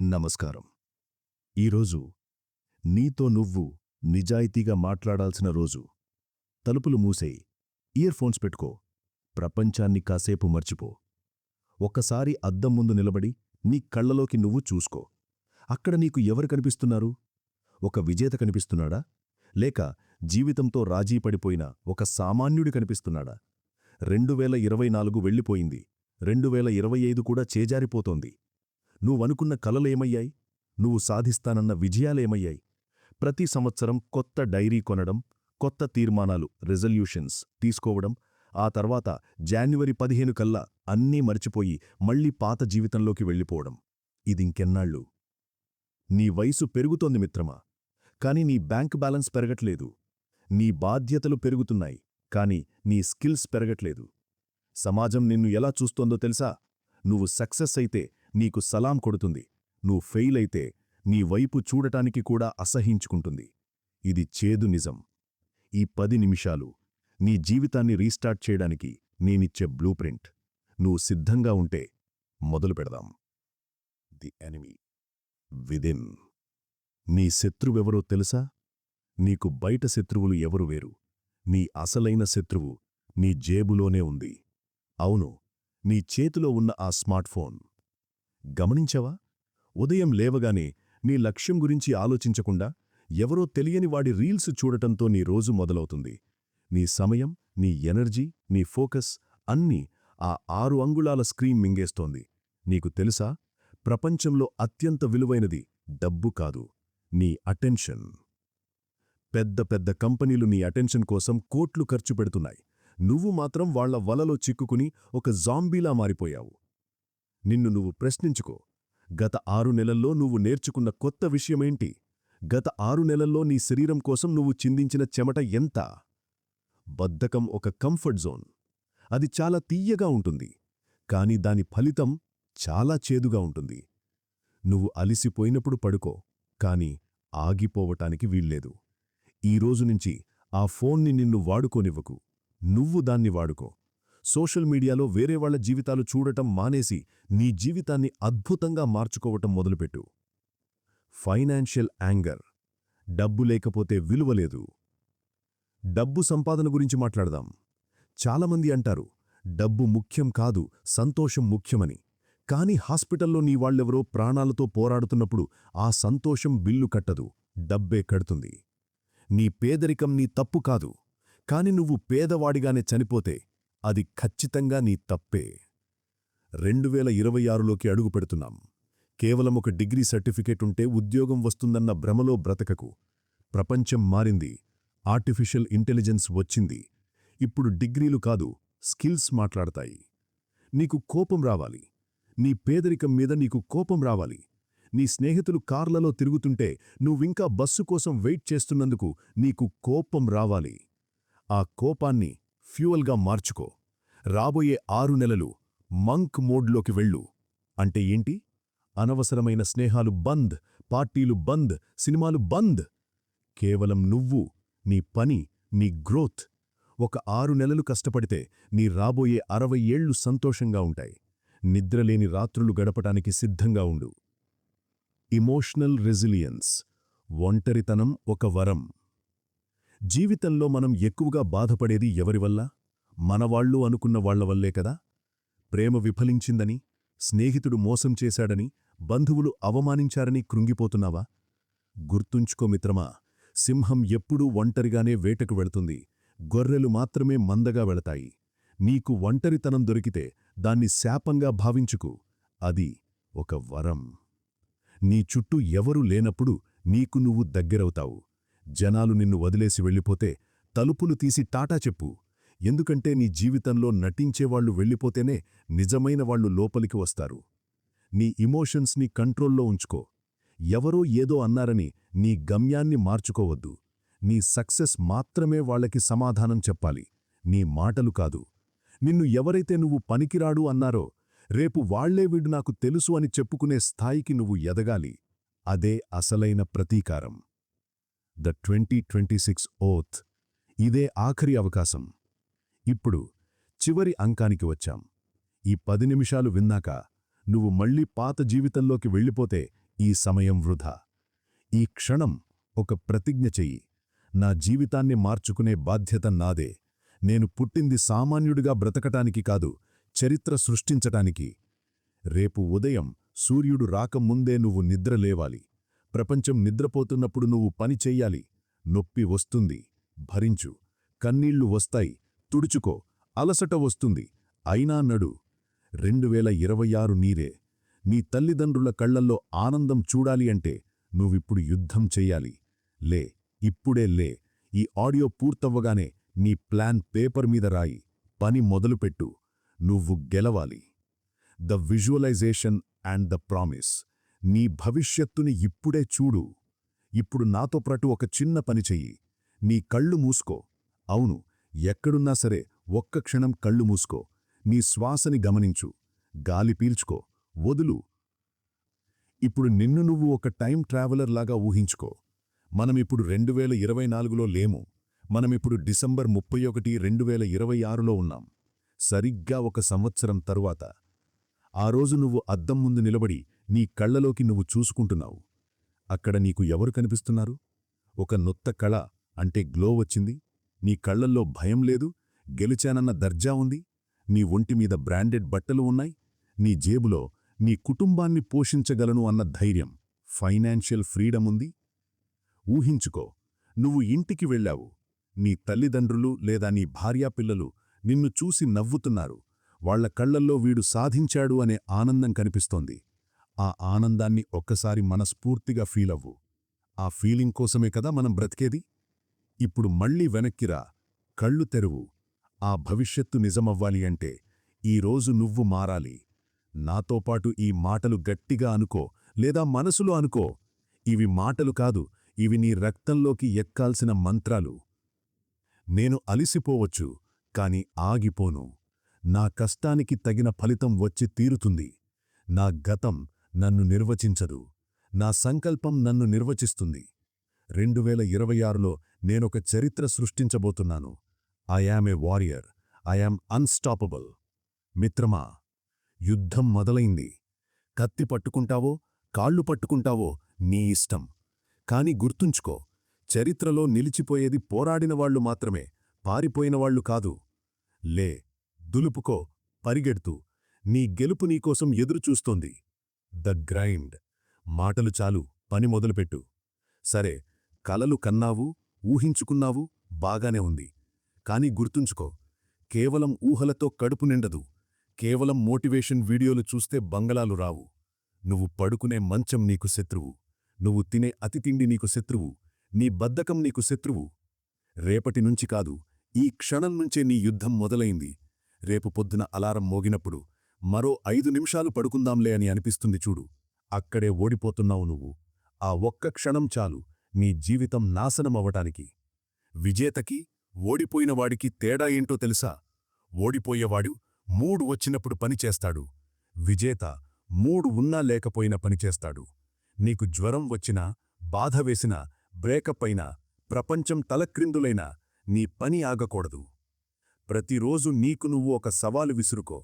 నమస్కారం. ఈరోజు నీతో నువ్వు నిజాయితీగా మాట్లాడాల్సిన రోజు. తలుపులు మూసేయి. ఇయర్ ఫోన్స్ పెట్టుకో. ప్రపంచాన్ని కాసేపు మర్చిపో. ఒక్కసారి అద్దం ముందు నిలబడి నీ కళ్ళలోకి నువ్వు చూసుకో. అక్కడ నీకు ఎవరు కనిపిస్తున్నారు? ఒక విజేత కనిపిస్తున్నాడా? లేక జీవితంతో రాజీ పడిపోయిన ఒక సామాన్యుడి కనిపిస్తున్నాడా? రెండు వేల ఇరవై నాలుగు వెళ్ళిపోయింది. రెండు వేల ఇరవై ఐదు కూడా చేజారిపోతోంది. నువ్వనుకున్న కలలేమయ్యాయి? నువ్వు సాధిస్తానన్న విజయాలేమయ్యాయి? ప్రతి సంవత్సరం కొత్త డైరీ కొనడం కొత్త తీర్మానాలు రెజల్యూషన్స్ తీసుకోవడం ఆ తర్వాత జాన్యువరి పదిహేను కల్లా అన్నీ మర్చిపోయి మళ్ళీ పాత జీవితంలోకి వెళ్ళిపోవడం. ఇదింకెన్నాళ్ళు? నీ వయసు పెరుగుతోంది మిత్రమా? కాని నీ బ్యాంక్ బ్యాలెన్స్ పెరగట్లేదు. నీ బాధ్యతలు పెరుగుతున్నాయి కాని నీ స్కిల్స్ పెరగట్లేదు. సమాజం నిన్ను ఎలా చూస్తోందో తెలుసా? నువ్వు సక్సెస్ అయితే నీకు సలాం కొడుతుంది. నువ్వు ఫెయిల్ అయితే నీ వైపు చూడటానికి కూడా అసహించుకుంటుంది. ఇది చేదు నిజం. ఈ పది నిమిషాలు నీ జీవితాన్ని రీస్టార్ట్ చేయడానికి నేనిచ్చే బ్లూ ప్రింట్. నువ్వు సిద్ధంగా ఉంటే మొదలు పెడదాం. The enemy within. నీ శత్రువెవరో తెలుసా? నీకు బయట శత్రువులు ఎవరు వేరు? నీ అసలైన శత్రువు నీ జేబులోనే ఉంది. అవును నీ చేతిలో ఉన్న ఆ స్మార్ట్ఫోన్ గమనించవా? ఉదయం లేవగానే నీ లక్ష్యం గురించి ఆలోచించకుండా ఎవరో తెలియని వాడి రీల్స్ చూడటంతో నీ రోజు మొదలవుతుంది. నీ సమయం నీ ఎనర్జీ నీ ఫోకస్ అన్నీ ఆ ఆరు అంగుళాల స్క్రీన్ మింగేస్తోంది. నీకు తెలుసా? ప్రపంచంలో అత్యంత విలువైనది డబ్బు కాదు నీ అటెన్షన్. పెద్ద పెద్ద కంపెనీలు నీ అటెన్షన్ కోసం కోట్లు ఖర్చు పెడుతున్నాయి. నువ్వు మాత్రం వాళ్ళ వలలో చిక్కుకుని ఒక జాంబీలా మారిపోయావు. నిన్ను నువ్వు ప్రశ్నించుకో. గత ఆరు నెలల్లో నువ్వు నేర్చుకున్న కొత్త విషయమేంటి? గత ఆరు నెలల్లో నీ శరీరం కోసం నువ్వు చిందించిన చెమట ఎంత? బద్ధకం ఒక కంఫర్ట్ జోన్. అది చాలా తీయగా ఉంటుంది. కాని దాని ఫలితం చాలా చేదుగా ఉంటుంది. నువ్వు అలిసిపోయినప్పుడు పడుకో. కాని ఆగిపోవటానికి వీల్లేదు. ఈ నుంచి ఆ ఫోన్ని నిన్ను వాడుకోనివ్వకు. నువ్వు దాన్ని వాడుకో. సోషల్ మీడియాలో వేరే వాళ్ళ జీవితాలు చూడటం మానేసి నీ జీవితాన్ని అద్భుతంగా మార్చుకోవటం మొదలుపెట్టు. Financial anger. డబ్బు లేకపోతే విలువలేదు డబ్బు సంపాదన గురించి మాట్లాడదాం. చాలామంది అంటారు డబ్బు ముఖ్యం కాదు సంతోషం ముఖ్యమని. కాని హాస్పిటల్లో నీ వాళ్ళెవరో ప్రాణాలతో పోరాడుతున్నప్పుడు ఆ సంతోషం బిల్లు కట్టదు డబ్బే కడుతుంది. నీ పేదరికం నీ తప్పు కాదు. కాని నువ్వు పేదవాడిగానే చనిపోతే అది ఖచ్చితంగా నీ తప్పే. రెండు వేల ఇరవై ఆరులోకి అడుగు పెడుతున్నాం. కేవలం ఒక డిగ్రీ సర్టిఫికేట్ ఉంటే ఉద్యోగం వస్తుందన్న భ్రమలో బ్రతకకు. ప్రపంచం మారింది. ఆర్టిఫిషియల్ ఇంటెలిజెన్స్ వచ్చింది. ఇప్పుడు డిగ్రీలు కాదు స్కిల్స్ మాట్లాడతాయి. నీకు కోపం రావాలి. నీ పేదరికం మీద నీకు కోపం రావాలి. నీ స్నేహితులు కార్లలో తిరుగుతుంటే నువ్వింకా బస్సు కోసం వెయిట్ చేస్తున్నందుకు నీకు కోపం రావాలి. ఆ కోపాన్ని ఫ్యూయల్గా మార్చుకో. రాబోయే ఆరు నెలలు మంక్ మోడ్లోకి వెళ్ళు. అంటే ఏంటి? అనవసరమైన స్నేహాలు బంద్ పార్టీలు బంద్ సినిమాలు బంద్. కేవలం నువ్వు నీ పని నీ గ్రోత్. ఒక ఆరు నెలలు కష్టపడితే నీ రాబోయే అరవై ఏళ్ళు సంతోషంగా ఉంటాయి. నిద్రలేని రాత్రులు గడపటానికి సిద్ధంగా ఉండు. Emotional resilience. ఒంటరితనం ఒక వరం. జీవితంలో మనం ఎక్కువగా బాధపడేది ఎవరివల్ల మనవాళ్ళు అనుకున్న వాళ్ళ వల్లే కదా? ప్రేమ విఫలించిందని స్నేహితుడు మోసం చేశాడని బంధువులు అవమానించారని కృంగిపోతున్నావా? గుర్తుంచుకో మిత్రమా సింహం ఎప్పుడూ ఒంటరిగానే వేటకు వెళుతుంది. గొర్రెలు మాత్రమే మందగా వెళతాయి. నీకు ఒంటరితనం దొరికితే దాన్ని శాపంగా భావించుకు. అది ఒక వరం. నీ చుట్టూ ఎవరూ లేనప్పుడు నీకు నువ్వు దగ్గరవుతావు. జనాలు నిన్ను వదిలేసి వెళ్ళిపోతే తలుపులు తీసి టాటా చెప్పు. ఎందుకంటే నీ జీవితంలో నటించేవాళ్ళు వెళ్ళిపోతేనే నిజమైన వాళ్ళు లోపలికి వస్తారు. నీ ఇమోషన్స్ని కంట్రోల్లో ఉంచుకో. ఎవరో ఏదో అన్నారని నీ గమ్యాన్ని మార్చుకోవద్దు. నీ సక్సెస్ మాత్రమే వాళ్ళకి సమాధానం చెప్పాలి. నీ మాటలు కాదు. నిన్ను ఎవరైతే నువ్వు పనికిరాడు అన్నారో రేపు వాళ్ళే వీడు నాకు తెలుసు అని చెప్పుకునే స్థాయికి నువ్వు ఎదగాలి. అదే అసలైన ప్రతీకారం. The twenty twenty six oath. ఇదే ఆఖరి అవకాశం. ఇప్పుడు చివరి అంకానికి వచ్చాం. ఈ పది నిమిషాలు విన్నాక నువ్వు మళ్ళీ పాత జీవితంలోకి వెళ్ళిపోతే ఈ సమయం వృధా. ఈ క్షణం ఒక ప్రతిజ్ఞ చెయ్యి. నా జీవితాన్ని మార్చుకునే బాధ్యత నాదే. నేను పుట్టింది సామాన్యుడిగా బ్రతకటానికి కాదు చరిత్ర సృష్టించటానికి. రేపు ఉదయం సూర్యుడు రాకముందే నువ్వు నిద్ర లేవాలి ప్రపంచం నిద్రపోతున్నప్పుడు నువ్వు పని చెయ్యాలి. నొప్పి వస్తుంది. భరించు. కన్నీళ్ళు వస్తాయి. తుడుచుకో. అలసట వస్తుంది. అయినా నడు. రెండు వేల ఇరవై ఆరు నీరే. నీ తల్లిదండ్రుల కళ్ళల్లో ఆనందం చూడాలి అంటే నువ్విప్పుడు యుద్ధం చెయ్యాలి. లే. ఇప్పుడే లే. ఈ ఆడియో పూర్తవ్వగానే నీ ప్లాన్ పేపర్ మీద రాయి. పని మొదలుపెట్టు. నువ్వు గెలవాలి. The visualisation and the promise. నీ భవిష్యత్తుని ఇప్పుడే చూడు. ఇప్పుడు నాతో పాటు ఒక చిన్న పని చెయ్యి. నీ కళ్ళు మూసుకో. అవును ఎక్కడున్నా సరే ఒక్క క్షణం కళ్ళు మూసుకో. నీ శ్వాసని గమనించు. గాలి పీల్చుకో. వదులు. ఇప్పుడు నిన్ను నువ్వు ఒక టైం ట్రావెలర్ లాగా ఊహించుకో. మనమిప్పుడు రెండు వేల ఇరవై నాలుగులో లేము. మనమిప్పుడు డిసెంబర్ ముప్పై ఒకటి రెండు వేల ఇరవై ఆరులో ఉన్నాం. సరిగ్గా ఒక సంవత్సరం తరువాత. ఆ రోజు నువ్వు అద్దం ముందు నిలబడి నీ కళ్ళలోకి నువ్వు చూసుకుంటున్నావు. అక్కడ నీకు ఎవరు కనిపిస్తున్నారు? ఒక నొత్త కళ అంటే గ్లో వచ్చింది? నీ కళ్ళల్లో భయం లేదు? గెలిచానన్న దర్జా ఉంది? నీ ఒంటిమీద బ్రాండెడ్ బట్టలు ఉన్నాయి? నీ జేబులో నీ కుటుంబాన్ని పోషించగలను అన్న ధైర్యం ఫైనాన్షియల్ ఫ్రీడమ్ ఉంది? ఊహించుకో నువ్వు ఇంటికి వెళ్ళావు. నీ తల్లిదండ్రులు లేదా నీ భార్యాపిల్లలు నిన్ను చూసి నవ్వుతున్నారు. వాళ్ళ కళ్ళల్లో వీడు సాధించాడు అనే ఆనందం కనిపిస్తోంది. ఆ ఆనందాన్ని ఒక్కసారి మనస్ఫూర్తిగా ఫీలవ్వు ఆ ఫీలింగ్ కోసమే కదా మనం బ్రతికేది? ఇప్పుడు మళ్ళీ వెనక్కిరా కళ్ళు తెరువు. ఆ భవిష్యత్తు నిజమవ్వాలి అంటే ఈరోజు నువ్వు మారాలి. నాతో పాటు ఈ మాటలు గట్టిగా అనుకో లేదా మనసులో అనుకో. ఇవి మాటలు కాదు ఇవి నీ రక్తంలోకి ఎక్కాల్సిన మంత్రాలు. నేను అలిసిపోవచ్చు కాని ఆగిపోను. నా కష్టానికి తగిన ఫలితం వచ్చి తీరుతుంది. నా గతం నన్ను నిర్వచించదు. నా సంకల్పం నన్ను నిర్వచిస్తుంది. రెండు వేల ఇరవై ఆరులో నేనొక చరిత్ర సృష్టించబోతున్నాను. I'm a warrior. I'm unstoppable. మిత్రమా యుద్ధం మొదలైంది. కత్తి పట్టుకుంటావో కాళ్ళు పట్టుకుంటావో నీ ఇష్టం. కాని గుర్తుంచుకో చరిత్రలో నిలిచిపోయేది పోరాడినవాళ్ళు మాత్రమే పారిపోయినవాళ్ళు కాదు. లే దులుపుకో పరిగెడుతూ నీ గెలుపు నీకోసం ఎదురుచూస్తోంది. The grind. మాటలు చాలు పని మొదలుపెట్టు. సరే కలలు కన్నావు ఊహించుకున్నావు బాగానే ఉంది. కాని గుర్తుంచుకో కేవలం ఊహలతో కడుపు నిండదు. కేవలం మోటివేషన్ వీడియోలు చూస్తే బంగళాలు రావు. నువ్వు పడుకునే మంచం నీకు శత్రువు. నువ్వు తినే అతి తిండి నీకు శత్రువు. నీ బద్ధకం నీకు శత్రువు. రేపటి నుంచి కాదు ఈ క్షణం నుంచే నీ యుద్ధం మొదలైంది. రేపు పొద్దున అలారం మోగినప్పుడు మరో ఐదు నిమిషాలు పడుకుందాంలే అని అనిపిస్తుంది చూడు. అక్కడే ఓడిపోతున్నావు నువ్వు. ఆ ఒక్క క్షణం చాలు నీ జీవితం నాశనమవ్వటానికి. విజేతకి ఓడిపోయినవాడికి తేడా ఏంటో తెలుసా? ఓడిపోయేవాడు మూడు వచ్చినప్పుడు పనిచేస్తాడు విజేత మూడు ఉన్నా లేకపోయినా పనిచేస్తాడు నీకు జ్వరం వచ్చినా బాధ వేసినా బ్రేకప్ అయినా ప్రపంచం తలక్రిందులైనా నీ పని ఆగకూడదు. ప్రతిరోజు నీకు నువ్వు ఒక సవాలు విసురుకో.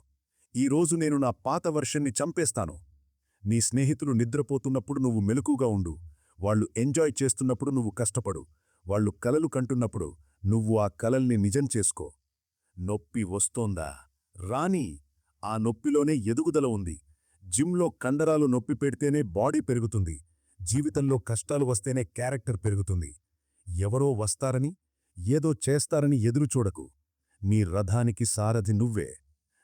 ఈరోజు నేను నా పాత వర్షన్ని చంపేస్తాను. నీ స్నేహితులు నిద్రపోతున్నప్పుడు నువ్వు మెలకుగా ఉండు. వాళ్ళు ఎంజాయ్ చేస్తున్నప్పుడు నువ్వు కష్టపడు. వాళ్ళు కలలు కంటున్నప్పుడు నువ్వు ఆ కలల్ని నిజం చేసుకో. నొప్పి వస్తోందా? రాని ఆ నొప్పిలోనే ఎదుగుదల ఉంది. జిమ్లో కండరాలు నొప్పి పెడితేనే బాడీ పెరుగుతుంది. జీవితంలో కష్టాలు వస్తేనే క్యారెక్టర్ పెరుగుతుంది. ఎవరో వస్తారని ఏదో చేస్తారని ఎదురుచూడకు. నీ రథానికి సారథి నువ్వే.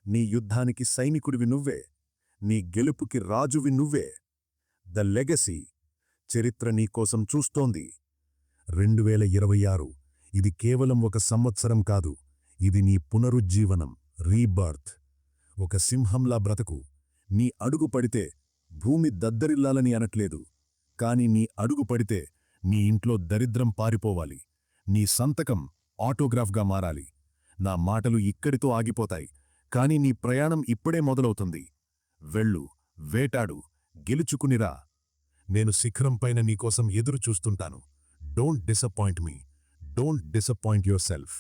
నీ యుద్ధానికి సైనికుడివి నువ్వే. నీ గెలుపుకి రాజువి నువ్వే. ద లెగసీ చరిత్ర నీకోసం చూస్తోంది. రెండు వేల ఇరవై ఆరు ఇది కేవలం ఒక సంవత్సరం కాదు. ఇది నీ పునరుజ్జీవనం రీబర్త్. ఒక సింహంలా బ్రతకు. నీ అడుగు పడితే భూమి దద్దరిల్లాలని అనట్లేదు. కాని నీ అడుగు పడితే నీ ఇంట్లో దరిద్రం పారిపోవాలి. నీ సంతకం ఆటోగ్రాఫ్గా మారాలి. నా మాటలు ఇక్కడితో ఆగిపోతాయి. కాని నీ ప్రయాణం ఇప్పుడే మొదలవుతుంది. వెళ్ళు వేటాడు గెలుచుకునిరా. నేను శిఖరంపైన నీకోసం ఎదురు చూస్తుంటాను don't disappoint me. Don't disappoint yourself.